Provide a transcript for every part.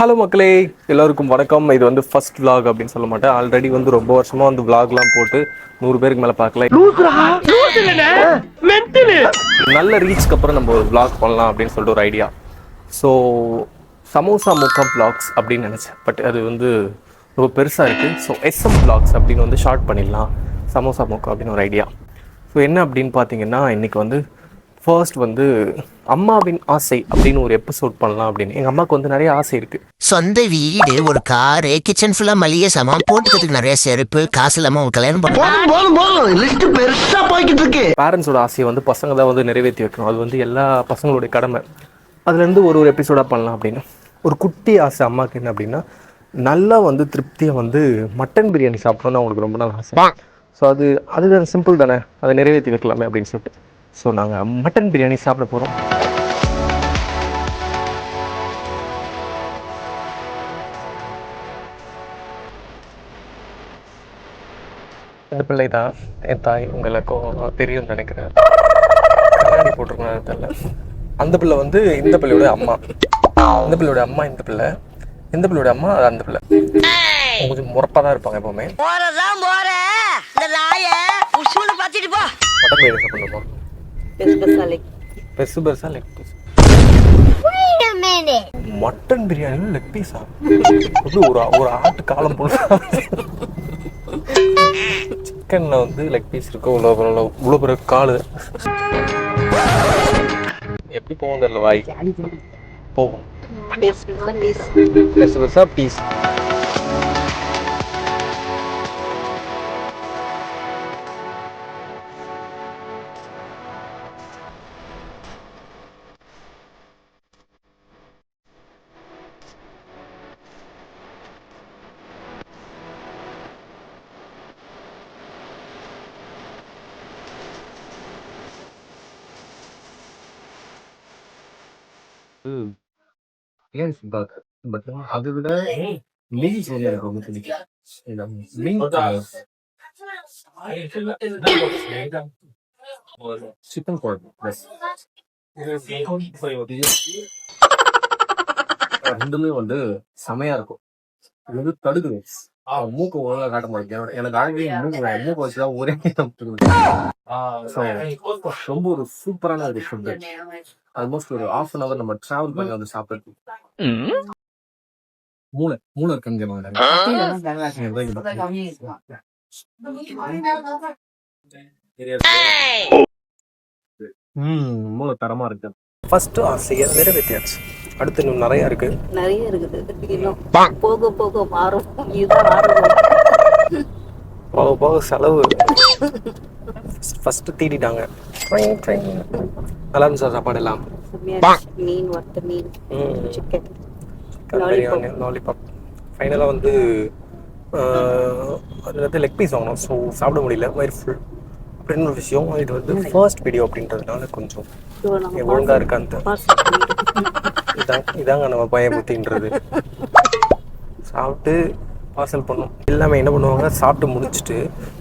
Hello மக்களே எல்லோருக்கும் வணக்கம். இது வந்து ஃபர்ஸ்ட் vlog அப்படின்னு சொல்ல மாட்டேன். ஆல்ரெடி வந்து ரொம்ப வருஷமா வந்து vlogலாம் போட்டு நூறு பேருக்கு மேலே பார்க்கல. நல்ல ரீச்க்கு அப்புறம் நம்ம ஒரு vlog பண்ணலாம் அப்படின்னு சொல்லிட்டு ஒரு ஐடியா ஸோ சமோசா முக்கம் vlogs அப்படின்னு நினச்சேன். பட் அது வந்து ரொம்ப பெருசாக இருக்குது ஸோ எஸ்எம் vlogs அப்படின்னு வந்து ஷார்ட் பண்ணிடலாம். சமோசா முக்கம் அப்படின்னு ஒரு ஐடியா ஸோ என்ன அப்படின்னு பார்த்தீங்கன்னா இன்னைக்கு வந்து ஃபர்ஸ்ட் வந்து அம்மாவின் ஆசை அப்படின்னு ஒரு எபிசோட் பண்ணலாம் அப்படின்னு. எங்கள் அம்மாவுக்கு வந்து நிறைய ஆசை இருக்குது சொந்த வீடு ஒரு காரு கிச்சன் ஃபுல்லா மளிகை சாமான் போட்டுக்கிறதுக்கு நிறைய செருப்பு காசு இல்லாம ஒரு கல்யாணம் பண்ண போதும் போதும் போதும். லிஸ்ட் பெருசா போய்கிட்டு இருக்கு. பேரண்ட்ஸோட ஆசையை வந்து பசங்க தான் வந்து நிறைவேற்றி வைக்கணும். அது வந்து எல்லா பசங்களுடைய கடமை. அதுலேருந்து ஒரு ஒரு எபிசோடாக பண்ணலாம் அப்படின்னு. ஒரு குட்டி ஆசை அம்மாவுக்கு என்ன அப்படின்னா நல்லா வந்து திருப்தியாக வந்து மட்டன் பிரியாணி சாப்பிடணும்னு அவங்களுக்கு ரொம்ப நாள் ஆசை. ஸோ அது அதுதான் சிம்பிள் தானே. அதை நிறைவேற்றி வைக்கலாமே அப்படின்னு சொல்லிட்டு. ஸோ நாங்கள் மட்டன் பிரியாணி சாப்பிட போகிறோம் பிள்ளை தான் என் தாய் உங்களுக்கும் தெரியும்னு நினைக்கிறேன். கண்ணாடி போட்டிருக்கணும் தெரியல. அந்த பிள்ளை வந்து இந்த பிள்ளையோட அம்மா. இந்த பிள்ளையோட அம்மா இந்த பிள்ளை. இந்த பிள்ளையோட அம்மா அது அந்த பிள்ளை. கொஞ்சம் முறப்பாக தான் இருப்பாங்க எப்பவுமே. போறதான் போற இந்த நாய உசுன்னு பாத்திட்டு போ. மட்டன் பிரியாணி சாப்பிடணுமா பெருசு பெருசா லெக் பீஸ் மட்டன் பிரியாணியில் லெக் பீஸா எப்படி ஒரு ஒரு ஆட்டு காலம் போல சிக்கன்ல வந்து லெக் பீஸ் இருக்கும் இவ்வளோ இவ்வளோ இவ்வளோ பெரிய காலு. எப்படி போகும் தெரியல வாய்? போகும் பெருசு பெருசா பீஸ் ஏன் சித்தார்த் பட் அதை விட மீல்ஸ் வந்து எனக்கு ரொம்ப பிடிக்கும் இந்த மீல்ஸ் சிக்கன் குழம்பு ப்ளஸ் ரெண்டுமே வந்து செமையா இருக்கும் இது வந்து தடுக்குது அவன் மூக்கு ஒழுங்கா காட்ட மாட்டேன் எனக்கு ஆல்ரெடி மூக்கு மூக்கு வச்சுதான் ஒரே ரொம்ப ஒரு சூப்பரான ஒரு ஃபுட் ஆல்மோஸ்ட் ஒரு ஹாஃப் அன் அவர் நம்ம டிராவல் பண்ணி வந்து சாப்பிடுறது மூளை மூளை இருக்கான்னு ம் மூளை தரமா இருக்கு. ஃபர்ஸ்ட் ஆசையை நிறைவேற்றியாச்சு. அடுத்து இன்னும் நிறைய இருக்கு. நிறைய இருக்குது. இன்னும் போக போக மாறும். இதுதான் ஆரம்பம் போக போக செலவு. ஃபர்ஸ்ட் ட்ரைங் நல்லா இருந்துச்சு சார் சாப்பாடு எல்லாம். மீன் வறுத்த மீன் சிக்கன் பிரியாணி லாலிபாப் ஃபைனலாக வந்து அது லெக் பீஸ் வாங்கினோம் ஸோ சாப்பிட முடியல. வயிறு ஃபுல் அப்படின்னு ஒரு விஷயம் இது வந்து ஃபர்ஸ்ட் வீடியோ அப்படின்றதுனால கொஞ்சம் இதோ நம்ம இதான் இதாங்க நம்ம பய புத்தின்றது. சாப்பிட்டு பார்சல் பண்ணோம். எல்லாமே என்ன பண்ணுவாங்க சாப்பிட்டு முடிச்சுட்டு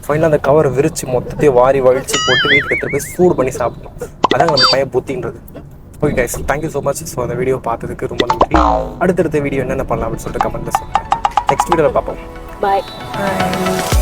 ஃபைனலாக அந்த கவரை விரிச்சு மொத்தத்தையும் வாரி வழிச்சு போட்டு வீட்டுக்கு எடுத்துகிட்டு போய் சூடு பண்ணி சாப்பிட்டோம் அதாங்க நம்ம பய புத்தின்றது. Okay guys thank you so much so அந்த வீடியோ பார்த்ததுக்கு ரொம்ப நன்றி. அடுத்தடுத்த வீடியோ என்னென்ன பண்ணலாம் அப்படின்னு சொல்லிட்டு கமெண்ட்டில் சொல்லுங்கள் நெக்ஸ்ட் வீடியோவில் பார்ப்போம். பாய்